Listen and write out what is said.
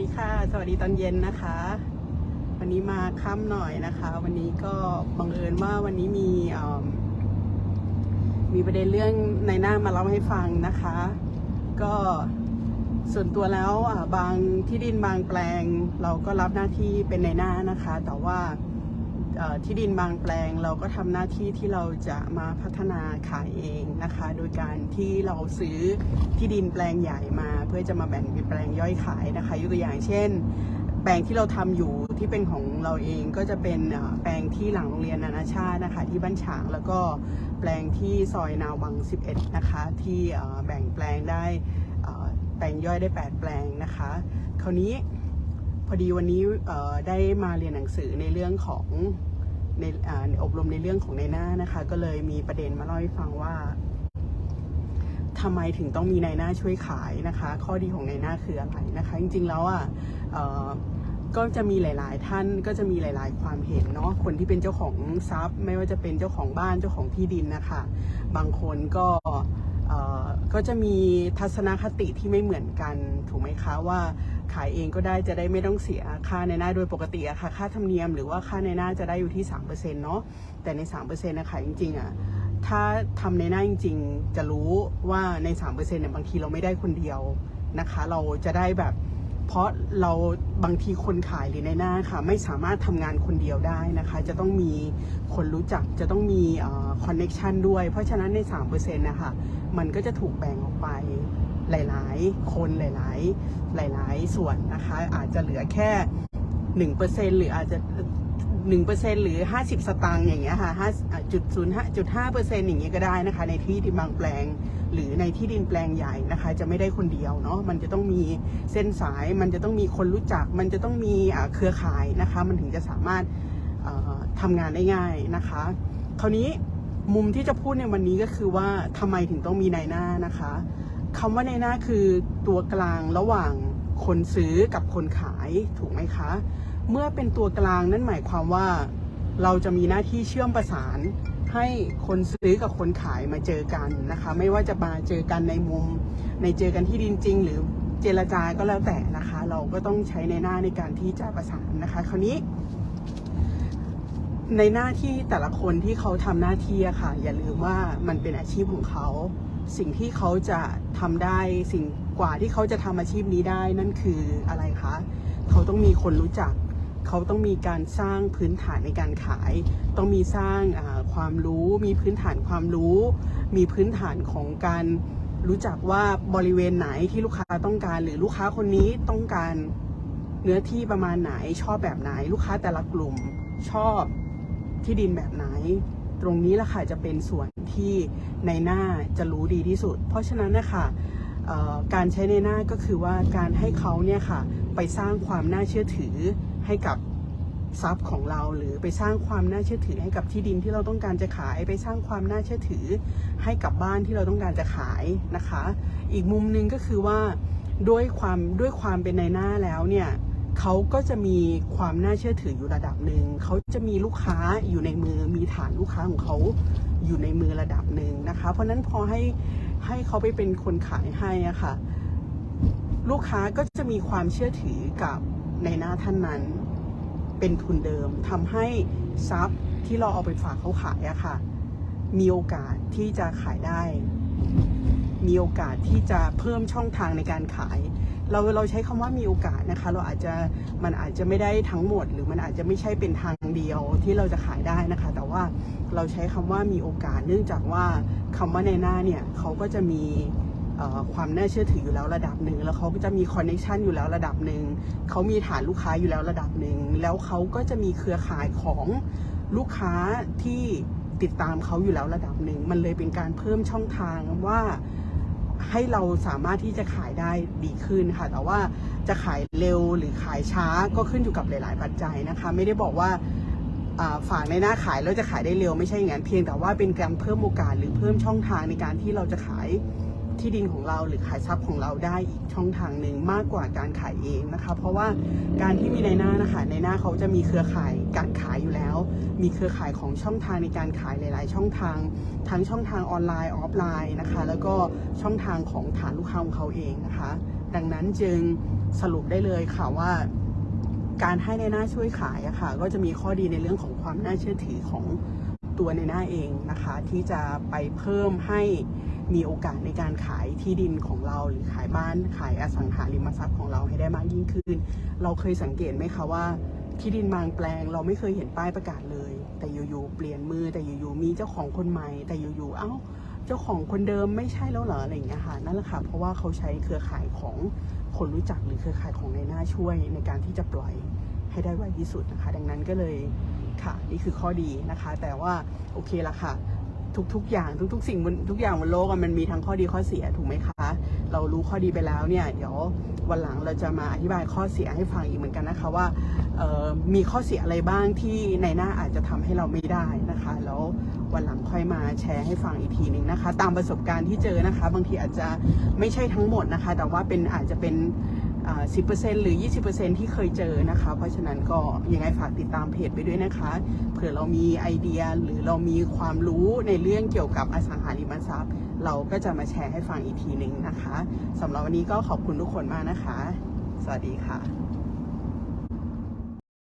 ดีค่ะ สวัสดีตอนเย็นนะคะ วันนี้มาค่ำหน่อยนะคะ วันนี้ก็บังเอิญว่าวันนี้มีมีประเด็นเรื่องในหน้ามาเล่าให้ฟังนะคะ ก็ส่วนตัวแล้วบางที่ดินบางแปลง เราก็รับหน้าที่เป็นในหน้านะคะ แต่ว่า ที่ดินบางแปลงเราก็ทำหน้าที่ที่เราจะมาพัฒนาขายเองนะคะ โดยการที่เราซื้อที่ดินแปลงใหญ่มา เพื่อจะมาแบ่งเป็นแปลงย่อยขายนะคะยกตัวอย่างเช่น แปลงที่เราทำอยู่ที่เป็นของเราเองก็จะเป็นแปลงที่หลังโรงเรียนนานาชาตินะคะที่บ้านฉางแล้วก็แปลงที่ซอยนาวัง 11 นะคะ ที่แบ่งแปลงได้แปลงย่อยได้ 8 แปลงนะคะ คราวนี้ พอดีวันนี้ได้มาเรียนหนังสือในเรื่องของในอ่าอบรมในเรื่องของในหน้านะคะ ก็เลยมีประเด็นมาเล่าให้ฟังว่าทำไมถึงต้องมีในหน้าช่วยขายนะคะ ข้อดีของในหน้าคืออะไรนะคะ จริงๆแล้วอะก็จะมีหลาย ๆ ท่านก็จะมีหลาย ๆ ความเห็นเนาะคนที่เป็นเจ้าของทรัพย์ ไม่ว่าจะเป็นเจ้าของบ้านเจ้าของที่ดินนะคะ บางคนก็ก็จะมีทัศนคติที่ไม่เหมือนกันถูกไหมคะว่า ขายเองก็ได้จะได้ไม่ต้องเสียค่าในหน้าโดยปกติอะค่ะ ค่าธรรมเนียมหรือว่าค่าในหน้าจะได้อยู่ที่ 3%เนาะแต่ใน 3%นะคะจริงๆอะถ้าทำในหน้าจริงๆ จะรู้ว่าใน 3%เนี่ยบางทีเราไม่ได้คนเดียวนะคะ เราจะได้แบบเพราะเราบางทีคนขายหรือในหน้าค่ะ ไม่สามารถทำงานคนเดียวได้นะคะ จะต้องมีคนรู้จักจะต้องมีคอนเน็ชันด้วย เพราะฉะนั้นใน 3%นะคะมันก็จะถูกแบ่งออกไป หลาย ๆ คนหลาย ๆ หลาย ๆ ส่วนนะคะ อาจจะเหลือแค่1%หรืออาจจะ1%หรือ50สตางค์อย่างเงี้ยค่ะ5จุดศูนย์ห้าจุดห้าเปอร์เซ็นต์อย่างเงี้ยก็ได้นะคะ ในที่ดินบางแปลง หรือในที่ดินแปลงใหญ่นะคะ จะไม่ได้คนเดียวเนาะมันจะต้องมีเส้นสาย มันจะต้องมีคนรู้จัก มันจะต้องมีเครือข่ายนะคะ มันถึงจะสามารถทำงานได้ง่ายนะคะ คราวนี้มุมที่จะพูดในวันนี้ก็คือว่าทำไมถึงต้องมีนายหน้านะคะ คำว่าในหน้าคือตัวกลางระหว่างคนซื้อกับคนขายถูกไหมคะ เมื่อเป็นตัวกลางนั่นหมายความว่า เราจะมีหน้าที่เชื่อมประสานให้คนซื้อกับคนขายมาเจอกันนะคะ ไม่ว่าจะมาเจอกันในมุม ในเจอกันที่ดินจริง หรือเจรจาก็แล้วแต่นะคะ เราก็ต้องใช้ในหน้าในการที่จะประสานนะคะ คราวนี้ ในหน้าที่แต่ละคนที่เขาทำหน้าที่อะค่ะ อย่าลืมว่ามันเป็นอาชีพของเขา สิ่งที่เขาจะทำได้สิ่งกว่าที่เขาจะทำอาชีพนี้ได้นั่นคืออะไรคะเขาต้องมีคนรู้จัก เขาต้องมีการสร้างพื้นฐานในการขาย ต้องมีสร้างความรู้ มีพื้นฐานความรู้ มีพื้นฐานของการรู้จักว่าบริเวณไหนที่ลูกค้าต้องการ หรือลูกค้าคนนี้ต้องการเนื้อที่ประมาณไหนชอบแบบไหน ลูกค้าแต่ละกลุ่มชอบที่ดินแบบไหน ตรงนี้แหละค่ะจะเป็นส่วนที่ในหน้าจะรู้ดีที่สุด เพราะฉะนั้นนะคะการใช้ในหน้าก็คือว่าการให้เขาเนี่ยค่ะไปสร้างความน่าเชื่อถือให้กับทรัพย์ของเราหรือไปสร้างความน่าเชื่อถือให้กับที่ดินที่เราต้องการจะขายไปสร้างความน่าเชื่อถือให้กับบ้านที่เราต้องการจะขายนะคะ อีกมุมหนึ่งก็คือว่าด้วยความด้วยความเป็นในหน้าแล้วเนี่ย เขาก็จะมีความน่าเชื่อถืออยู่ระดับหนึ่ง เขาจะมีลูกค้าอยู่ในมือ มีฐานลูกค้าของเขาอยู่ในมือระดับหนึ่งนะคะ เพราะนั้นพอให้ให้เขาไปเป็นคนขายให้อะค่ะ ลูกค้าก็จะมีความเชื่อถือกับในหน้าท่านนั้น เป็นทุนเดิมทำให้ทรัพย์ที่เราเอาไปฝากเขาขายอะค่ะ มีโอกาสที่จะขายได้ มีโอกาสที่จะเพิ่มช่องทางในการขาย เราเราใช้คำว่ามีโอกาสนะคะ เราอาจจะมันอาจจะไม่ได้ทั้งหมด หรือมันอาจจะไม่ใช่เป็นทางเดียวที่เราจะขายได้นะคะ แต่ว่าเราใช้คำว่ามีโอกาส เนื่องจากว่าคำว่าในหน้าเนี่ยเขาก็จะมีความน่าเชื่อถืออยู่แล้วระดับหนึ่งแล้วเขาก็จะมีคอนเนคชันอยู่แล้วระดับหนึ่งเขามีฐานลูกค้าอยู่แล้วระดับหนึ่งแล้วเขาก็จะมีเครือข่ายของลูกค้าที่ติดตามเขาอยู่แล้วระดับหนึ่ง มันเลยเป็นการเพิ่มช่องทางว่า ให้เราสามารถที่จะขายได้ดีขึ้นค่ะ แต่ว่าจะขายเร็วหรือขายช้าก็ขึ้นอยู่กับหลาย ๆ ปัจจัยนะคะ ไม่ได้บอกว่าฝากในหน้าขายแล้วจะขายได้เร็วไม่ใช่อย่างนั้นเพียงแต่ว่าเป็นการเพิ่มโอกาสหรือเพิ่มช่องทางในการที่เราจะขาย ที่ดินของเราหรือขายทรัพย์ของเราได้อีกช่องทางหนึ่งมากกว่าการขายเองนะคะ เพราะว่าการที่มีในหน้านะคะในหน้าเขาจะมีเครือข่ายการขายอยู่แล้ว มีเครือข่ายของช่องทางในการขายหลาย ๆ ช่องทาง ทั้งช่องทางออนไลน์ออฟไลน์นะคะ แล้วก็ช่องทางของฐานลูกค้าของเขาเองนะคะ ดังนั้นจึงสรุปได้เลยค่ะว่าการให้ในหน้าช่วยขายอะค่ะ ก็จะมีข้อดีในเรื่องของความน่าเชื่อถือของตัวในหน้าเองนะคะ ที่จะไปเพิ่มให้ มีโอกาสในการขายที่ดินของเราหรือขายบ้านขายอสังหาริมทรัพย์ของเราให้ได้มากยิ่งขึ้น เราเคยสังเกตไหมคะว่าที่ดินบางแปลงเราไม่เคยเห็นป้ายประกาศเลย แต่อยู่ๆเปลี่ยนมือแต่อยู่ๆมีเจ้าของคนใหม่ แต่อยู่ๆเอ้าเจ้าของคนเดิมไม่ใช่แล้วเหรออะไรอย่างเงี้ยค่ะนั่นแหละค่ะเพราะว่าเขาใช้เครือข่ายของคนรู้จักหรือเครือข่ายของในหน้าช่วยในการที่จะปล่อยให้ได้ไวที่สุดนะคะ ดังนั้นก็เลยค่ะ นี่คือข้อดีนะคะ แต่ว่าโอเคละค่ะ ทุกๆ อย่าง ทุก ๆ สิ่งบนทุกอย่างบนโลกอะมันมีทั้งข้อดีข้อเสียถูกไหมคะ เรารู้ข้อดีไปแล้วเนี่ย เดี๋ยววันหลังเราจะมาอธิบายข้อเสียให้ฟังอีกเหมือนกันนะคะว่ามีข้อเสียอะไรบ้างที่ในหน้าอาจจะทำให้เราไม่ได้นะคะ แล้ววันหลังค่อยมาแชร์ให้ฟังอีกทีหนึ่งนะคะ ตามประสบการณ์ที่เจอนะคะ บางทีอาจจะไม่ใช่ทั้งหมดนะคะ แต่ว่าเป็นอาจจะเป็น 10%หรือ 20%ที่เคยเจอนะคะ เพราะฉะนั้นก็ยังไงฝากติดตามเพจไปด้วยนะคะ เผื่อเรามีไอเดียหรือเรามีความรู้ในเรื่องเกี่ยวกับอสังหาริมทรัพย์ เราก็จะมาแชร์ให้ฟังอีกทีหนึ่งนะคะสำหรับวันนี้ก็ขอบคุณทุกคนมากนะคะ สวัสดีค่ะ